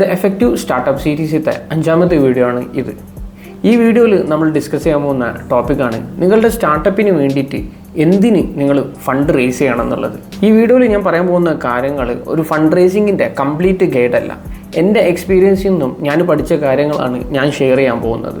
The effective startup സീരീസിലത്തെ അഞ്ചാമത്തെ video ആണ് ഇത്. ഈ വീഡിയോയിൽ നമ്മൾ ഡിസ്കസ് ചെയ്യാൻ പോകുന്ന ടോപ്പിക്കാണ് നിങ്ങളുടെ സ്റ്റാർട്ടപ്പിന് വേണ്ടിയിട്ട് എന്തിന് നിങ്ങൾ ഫണ്ട് റേസ് ചെയ്യണം എന്നുള്ളത് ഈ വീഡിയോയിൽ ഞാൻ പറയാൻ പോകുന്ന കാര്യങ്ങൾ ഒരു ഫണ്ട് റേസിങ്ങിന്റെ കംപ്ലീറ്റ് ഗൈഡല്ല എന്റെ എക്സ്പീരിയൻസിൽ നിന്നും ഞാൻ പഠിച്ച കാര്യങ്ങളാണ് ഞാൻ ഷെയർ ചെയ്യാൻ പോകുന്നത്.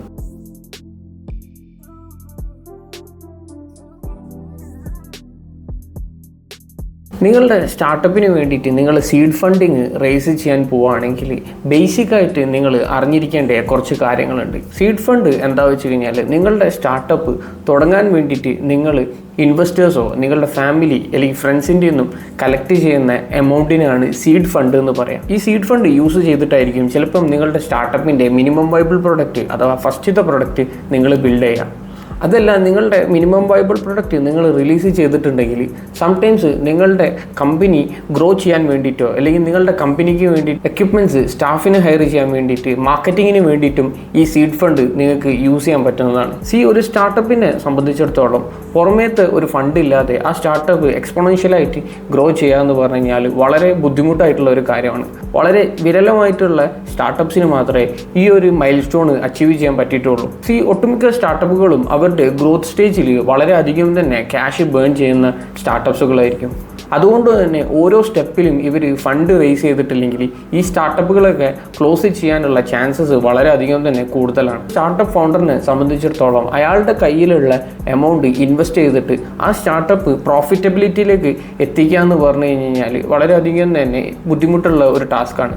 നിങ്ങളുടെ സ്റ്റാർട്ടപ്പിന് വേണ്ടിയിട്ട് നിങ്ങൾ സീഡ് ഫണ്ടിങ് റേസ് ചെയ്യാൻ പോവുകയാണെങ്കിൽ ബേസിക്കായിട്ട് നിങ്ങൾ അറിഞ്ഞിരിക്കേണ്ട കുറച്ച് കാര്യങ്ങളുണ്ട്. സീഡ് ഫണ്ട് എന്താ വെച്ച് കഴിഞ്ഞാൽ നിങ്ങളുടെ സ്റ്റാർട്ടപ്പ് തുടങ്ങാൻ വേണ്ടിയിട്ട് നിങ്ങൾ ഇൻവെസ്റ്റേഴ്സോ നിങ്ങളുടെ ഫാമിലി അല്ലെങ്കിൽ ഫ്രണ്ട്സിന്റെ ഒന്നും കളക്ട് ചെയ്യുന്ന എമൗണ്ടിനാണ് സീഡ് ഫണ്ട് എന്ന് പറയാം. ഈ സീഡ് ഫണ്ട് യൂസ് ചെയ്തിട്ടായിരിക്കും ചിലപ്പം നിങ്ങളുടെ സ്റ്റാർട്ടപ്പിന്റെ മിനിമം വൈബിൾ പ്രൊഡക്റ്റ് അഥവാ ഫസ്റ്റത്തെ പ്രൊഡക്റ്റ് നിങ്ങൾ ബിൽഡ് ചെയ്യാം. അതല്ല നിങ്ങളുടെ മിനിമം വൈബിൾ പ്രൊഡക്റ്റ് നിങ്ങൾ റിലീസ് ചെയ്തിട്ടുണ്ടെങ്കിൽ സംടൈംസ് നിങ്ങളുടെ കമ്പനി ഗ്രോ ചെയ്യാൻ വേണ്ടിയിട്ടോ അല്ലെങ്കിൽ നിങ്ങളുടെ കമ്പനിക്ക് വേണ്ടി എക്യുപ്മെന്റ്സ് സ്റ്റാഫിനെ ഹയർ ചെയ്യാൻ വേണ്ടിയിട്ട് മാർക്കറ്റിങ്ങിന് വേണ്ടിയിട്ടും ഈ സീഡ് ഫണ്ട് നിങ്ങൾക്ക് യൂസ് ചെയ്യാൻ പറ്റുന്നതാണ്. സി ഒരു സ്റ്റാർട്ടപ്പിനെ സംബന്ധിച്ചിടത്തോളം പുറമേത്ത് ഒരു ഫണ്ട് ഇല്ലാതെ ആ സ്റ്റാർട്ടപ്പ് എക്സ്പൊണൻഷ്യലായിട്ട് ഗ്രോ ചെയ്യുക എന്ന് പറഞ്ഞു കഴിഞ്ഞാൽ വളരെ ബുദ്ധിമുട്ടായിട്ടുള്ള ഒരു കാര്യമാണ്. വളരെ വിരളമായിട്ടുള്ള സ്റ്റാർട്ടപ്പ്സിന് മാത്രമേ ഈ ഒരു മൈൽ സ്റ്റോൺ അച്ചീവ് ചെയ്യാൻ പറ്റിയിട്ടുള്ളൂ. സി ഒട്ടുമിക്ക സ്റ്റാർട്ടപ്പുകളും അവരുടെ ഗ്രോത്ത് സ്റ്റേജിൽ വളരെ അധികം തന്നെ ക്യാഷ് ബേൺ ചെയ്യുന്ന സ്റ്റാർട്ടപ്സുകളായിരിക്കും അതുകൊണ്ട് തന്നെ ഓരോ സ്റ്റെപ്പിലും ഇവർ ഫണ്ട് റേസ് ചെയ്തിട്ടില്ലെങ്കിൽ ഈ സ്റ്റാർട്ടപ്പുകളൊക്കെ ക്ലോസ് ചെയ്യാനുള്ള ചാൻസസ് വളരെയധികം തന്നെ കൂടുതലാണ്. സ്റ്റാർട്ടപ്പ് ഫൗണ്ടറിനെ സംബന്ധിച്ചിടത്തോളം അയാളുടെ കയ്യിലുള്ള എമൗണ്ട് ഇൻവെസ്റ്റ് ചെയ്തിട്ട് ആ സ്റ്റാർട്ടപ്പ് പ്രോഫിറ്റബിലിറ്റിയിലേക്ക് എത്തിക്കുക എന്ന് പറഞ്ഞു കഴിഞ്ഞാൽ വളരെയധികം തന്നെ ബുദ്ധിമുട്ടുള്ള ഒരു ടാസ്ക്കാണ്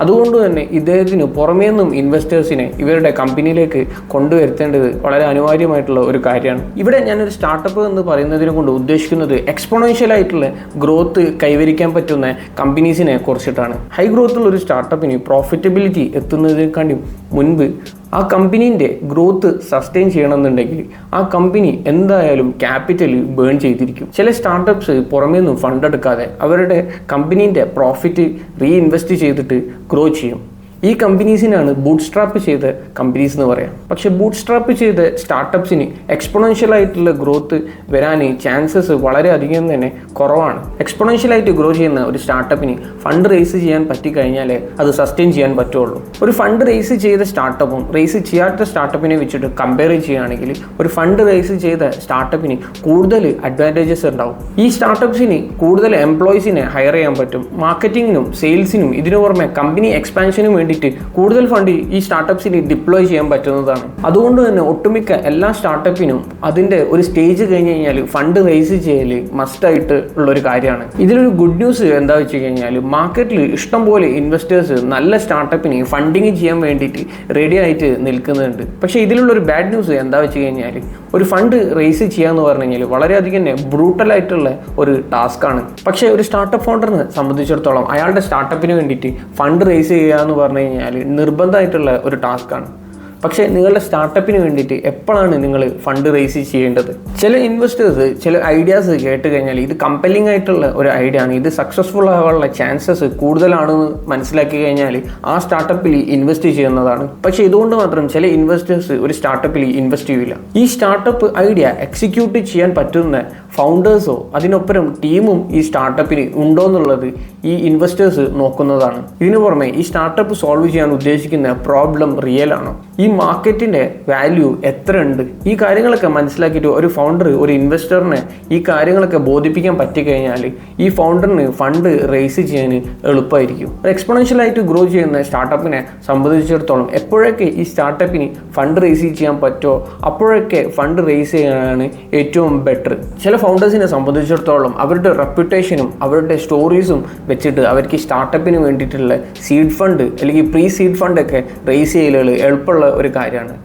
അതുകൊണ്ട് തന്നെ ഇദ്ദേഹത്തിന് പുറമേ നിന്നും ഇൻവെസ്റ്റേഴ്സിനെ ഇവരുടെ കമ്പനിയിലേക്ക് കൊണ്ടുവരുത്തേണ്ടത് വളരെ അനിവാര്യമായിട്ടുള്ള ഒരു കാര്യമാണ്. ഇവിടെ ഞാനൊരു സ്റ്റാർട്ടപ്പ് എന്ന് പറയുന്നതിനെ കൊണ്ട് ഉദ്ദേശിക്കുന്നത് എക്സ്പൊണൻഷ്യൽ ആയിട്ടുള്ള ഗ്രോത്ത് കൈവരിക്കാൻ പറ്റുന്ന കമ്പനീസിനെ കുറിച്ചിട്ടാണ്. ഹൈ ഗ്രോത്തുള്ള ഒരു സ്റ്റാർട്ടപ്പിന് പ്രോഫിറ്റബിലിറ്റി എത്തുന്നതിനെക്കാണ്ടി മുൻപ് ആ കമ്പനീന്റെ ഗ്രോത്ത് സസ്റ്റെയിൻ ചെയ്യണമെന്നുണ്ടെങ്കിൽ ആ കമ്പനി എന്തായാലും ക്യാപിറ്റൽ ബേൺ ചെയ്തിരിക്കും. ചില സ്റ്റാർട്ടപ്സ് പുറമേ നിന്നും ഫണ്ട് എടുക്കാതെ അവരുടെ കമ്പനീന്റെ പ്രോഫിറ്റ് റീഇൻവെസ്റ്റ് ചെയ്തിട്ട് ഗ്രോ ചെയ്യും. ഈ കമ്പനീസിനാണ് ബൂട്ട് സ്ട്രാപ്പ് ചെയ്ത കമ്പനീസ് എന്ന് പറയാം. പക്ഷെ ബൂട്ട് സ്ട്രാപ്പ് ചെയ്ത സ്റ്റാർട്ടപ്സിന് എക്സ്പൊണൻഷ്യൽ ആയിട്ടുള്ള ഗ്രോത്ത് വരാൻ ചാൻസസ് വളരെ അധികം തന്നെ കുറവാണ്. എക്സ്പൊണൻഷ്യൽ ആയിട്ട് ഗ്രോ ചെയ്യുന്ന ഒരു സ്റ്റാർട്ടപ്പിന് ഫണ്ട് റേസ് ചെയ്യാൻ പറ്റിക്കഴിഞ്ഞാലേ അത് സസ്റ്റെയിൻ ചെയ്യാൻ പറ്റുള്ളൂ. ഒരു ഫണ്ട് റേസ് ചെയ്ത സ്റ്റാർട്ടപ്പും റേസ് ചെയ്യാത്ത സ്റ്റാർട്ടപ്പിനെ വെച്ചിട്ട് കമ്പയർ ചെയ്യുകയാണെങ്കിൽ ഒരു ഫണ്ട് റേസ് ചെയ്ത സ്റ്റാർട്ടപ്പിന് കൂടുതൽ അഡ്വാന്റേജസ് ഉണ്ടാവും. ഈ സ്റ്റാർട്ടപ്സിന് കൂടുതൽ എംപ്ലോയീസിനെ ഹയർ ചെയ്യാൻ പറ്റും. മാർക്കറ്റിങ്ങിനും സെയിൽസിനും ഇതിനു പുറമെ കമ്പനി എക്സ്പാൻഷനും വേണ്ടിയിട്ട് വേണ്ടിയിട്ട് കൂടുതൽ ഫണ്ട് ഈ സ്റ്റാർട്ടപ്സിന് ഡിപ്ലോയ് ചെയ്യാൻ പറ്റുന്നതാണ്. അതുകൊണ്ട് തന്നെ ഒട്ടുമിക്ക എല്ലാ സ്റ്റാർട്ടപ്പിനും അതിന്റെ ഒരു സ്റ്റേജ് കഴിഞ്ഞ് കഴിഞ്ഞാൽ ഫണ്ട് റേസ് ചെയ്യൽ മസ്റ്റായിട്ട് ഉള്ളൊരു കാര്യമാണ്. ഇതിലൊരു ഗുഡ് ന്യൂസ് എന്താ വെച്ച് കഴിഞ്ഞാൽ മാർക്കറ്റിൽ ഇഷ്ടംപോലെ ഇൻവെസ്റ്റേഴ്സ് നല്ല സ്റ്റാർട്ടപ്പിന് ഫണ്ടിങ് ചെയ്യാൻ വേണ്ടിയിട്ട് റെഡി ആയിട്ട് നിൽക്കുന്നുണ്ട്. പക്ഷേ ഇതിലുള്ളൊരു ബാഡ് ന്യൂസ് എന്താ വെച്ച് കഴിഞ്ഞാൽ ഒരു ഫണ്ട് റേസ് ചെയ്യുക എന്ന് പറഞ്ഞു കഴിഞ്ഞാൽ വളരെയധികം തന്നെ ബ്രൂട്ടലായിട്ടുള്ള ഒരു ടാസ്ക്കാണ് പക്ഷേ ഒരു സ്റ്റാർട്ടപ്പ് ഫൗണ്ടറിനെ സംബന്ധിച്ചിടത്തോളം അയാളുടെ സ്റ്റാർട്ടപ്പിന് വേണ്ടിയിട്ട് ഫണ്ട് റേസ് ചെയ്യുക എന്ന് പറഞ്ഞു കഴിഞ്ഞാൽ നിർബന്ധമായിട്ടുള്ള ഒരു ടാസ്ക്കാണ് പക്ഷേ നിങ്ങളുടെ സ്റ്റാർട്ടപ്പിന് വേണ്ടിയിട്ട് എപ്പോഴാണ് നിങ്ങൾ ഫണ്ട് റേസ് ചെയ്യേണ്ടത്? ചില ഇൻവെസ്റ്റേഴ്സ് ചില ഐഡിയാസ് കേട്ട് കഴിഞ്ഞാൽ ഇത് കമ്പലിംഗ് ആയിട്ടുള്ള ഒരു ഐഡിയ ആണ്. ഇത് സക്സസ്ഫുൾ ആവാനുള്ള ചാൻസസ് കൂടുതലാണെന്ന് മനസ്സിലാക്കി കഴിഞ്ഞാൽ ആ സ്റ്റാർട്ടപ്പിൽ ഇൻവെസ്റ്റ് ചെയ്യുന്നതാണ്. പക്ഷേ ഇതുകൊണ്ട് മാത്രം ചില ഇൻവെസ്റ്റേഴ്സ് ഒരു സ്റ്റാർട്ടപ്പിൽ ഇൻവെസ്റ്റ് ചെയ്യില്ല ഈ സ്റ്റാർട്ടപ്പ് ഐഡിയ എക്സിക്യൂട്ട് ചെയ്യാൻ പറ്റുന്ന ഫൗണ്ടേഴ്സോ അതിനൊപ്പം ടീമും ഈ സ്റ്റാർട്ടപ്പിന് ഉണ്ടോ എന്നുള്ളത് ഈ ഇൻവെസ്റ്റേഴ്സ് നോക്കുന്നതാണ്. ഇതിനു പുറമെ ഈ സ്റ്റാർട്ടപ്പ് സോൾവ് ചെയ്യാൻ ഉദ്ദേശിക്കുന്ന പ്രോബ്ലം റിയൽ ആണോ? ഈ മാർക്കറ്റിന്റെ വാല്യൂ എത്ര ഉണ്ട് ഈ കാര്യങ്ങളൊക്കെ മനസ്സിലാക്കിയിട്ട് ഒരു ഫൗണ്ടർ ഒരു ഇൻവെസ്റ്ററിനെ ഈ കാര്യങ്ങളൊക്കെ ബോധിപ്പിക്കാൻ പറ്റിക്കഴിഞ്ഞാൽ ഈ ഫൗണ്ടറിന് ഫണ്ട് റേസ് ചെയ്യാൻ എളുപ്പമായിരിക്കും. ഒരു എക്സ്പൊണൻഷ്യലായിട്ട് ഗ്രോ ചെയ്യുന്ന സ്റ്റാർട്ടപ്പിനെ സംബന്ധിച്ചിടത്തോളം എപ്പോഴൊക്കെ ഈ സ്റ്റാർട്ടപ്പിന് ഫണ്ട് റേസ് ചെയ്യാൻ പറ്റുമോ അപ്പോഴൊക്കെ ഫണ്ട് റേസ് ചെയ്യാനാണ് ഏറ്റവും ബെറ്റർ ചില ഫൗണ്ടേഴ്സിനെ സംബന്ധിച്ചിടത്തോളം അവരുടെ റെപ്യൂട്ടേഷനും അവരുടെ സ്റ്റോറീസും വെച്ചിട്ട് അവർക്ക് സ്റ്റാർട്ടപ്പിന് വേണ്ടിയിട്ടുള്ള സീഡ് ഫണ്ട് അല്ലെങ്കിൽ പ്രീ സീഡ് ഫണ്ടൊക്കെ റേസ് ചെയ്യലുകൾ എളുപ്പമുള്ള ഒരു കാര്യമാണ്.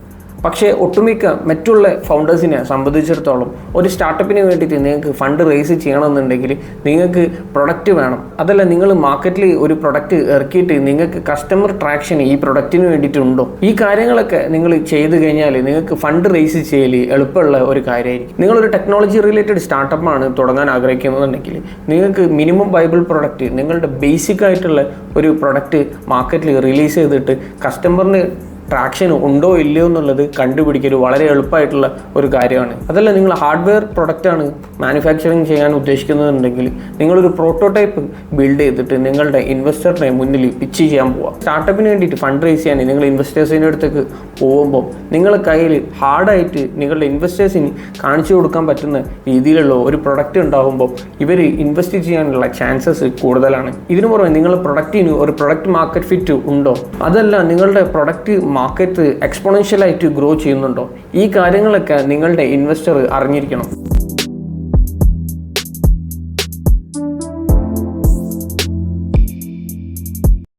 പക്ഷേ ഒട്ടുമിക്ക മറ്റുള്ള ഫൗണ്ടേഴ്സിനെ സംബന്ധിച്ചിടത്തോളം ഒരു സ്റ്റാർട്ടപ്പിന് വേണ്ടിയിട്ട് നിങ്ങൾക്ക് ഫണ്ട് റേസ് ചെയ്യണമെന്നുണ്ടെങ്കിൽ നിങ്ങൾക്ക് പ്രൊഡക്റ്റ് വേണം. അതല്ല നിങ്ങൾ മാർക്കറ്റിൽ ഒരു പ്രൊഡക്റ്റ് ഇറക്കിയിട്ട് നിങ്ങൾക്ക് കസ്റ്റമർ ട്രാക്ഷൻ ഈ പ്രൊഡക്റ്റിന് വേണ്ടിയിട്ടുണ്ടോ? ഈ കാര്യങ്ങളൊക്കെ നിങ്ങൾ ചെയ്തു കഴിഞ്ഞാൽ നിങ്ങൾക്ക് ഫണ്ട് റേസ് ചെയ്യൽ എളുപ്പമുള്ള ഒരു കാര്യമായിരിക്കും. നിങ്ങളൊരു ടെക്നോളജി റിലേറ്റഡ് സ്റ്റാർട്ടപ്പാണ് തുടങ്ങാൻ ആഗ്രഹിക്കുന്നതെന്നുണ്ടെങ്കിൽ നിങ്ങൾക്ക് മിനിമം ബൈബിൾ പ്രൊഡക്റ്റ് നിങ്ങളുടെ ബേസിക് ആയിട്ടുള്ള ഒരു പ്രൊഡക്റ്റ് മാർക്കറ്റിൽ റിലീസ് ചെയ്തിട്ട് കസ്റ്റമറിന് ട്രാക്ഷൻ ഉണ്ടോ ഇല്ലയോ എന്നുള്ളത് കണ്ടുപിടിക്കൽ വളരെ എളുപ്പമായിട്ടുള്ള ഒരു കാര്യമാണ്. അതല്ല നിങ്ങൾ ഹാർഡ്വെയർ പ്രൊഡക്റ്റാണ് മാനുഫാക്ചറിങ് ചെയ്യാൻ ഉദ്ദേശിക്കുന്നതെന്നുണ്ടെങ്കിൽ നിങ്ങളൊരു പ്രോട്ടോടൈപ്പ് ബിൽഡ് ചെയ്തിട്ട് നിങ്ങളുടെ ഇൻവെസ്റ്ററിനെ മുന്നിൽ പിച്ച് ചെയ്യാൻ പോവാം. സ്റ്റാർട്ടപ്പിന് വേണ്ടിയിട്ട് ഫണ്ട് റേസ് ചെയ്യാൻ നിങ്ങൾ ഇൻവെസ്റ്റേഴ്സിന്റെ അടുത്തേക്ക് പോകുമ്പോൾ നിങ്ങളുടെ കയ്യിൽ ഹാർഡായിട്ട് നിങ്ങളുടെ ഇൻവെസ്റ്റേഴ്സിന് കാണിച്ചു കൊടുക്കാൻ പറ്റുന്ന രീതിയിലുള്ള ഒരു പ്രൊഡക്റ്റ് ഉണ്ടാകുമ്പോൾ ഇവർ ഇൻവെസ്റ്റ് ചെയ്യാനുള്ള ചാൻസസ് കൂടുതലാണ്. ഇതിനു പുറമെ നിങ്ങളുടെ പ്രൊഡക്റ്റിന് ഒരു പ്രൊഡക്റ്റ് മാർക്കറ്റ് ഫിറ്റ് ഉണ്ടോ? അതല്ല നിങ്ങളുടെ പ്രൊഡക്റ്റ് മാർക്കറ്റ് എക്സ്പോണൻഷ്യലായിട്ട് ഗ്രോ ചെയ്യുന്നുണ്ടോ? ഈ കാര്യങ്ങളൊക്കെ നിങ്ങളുടെ ഇൻവെസ്റ്റർ അറിഞ്ഞിരിക്കണം.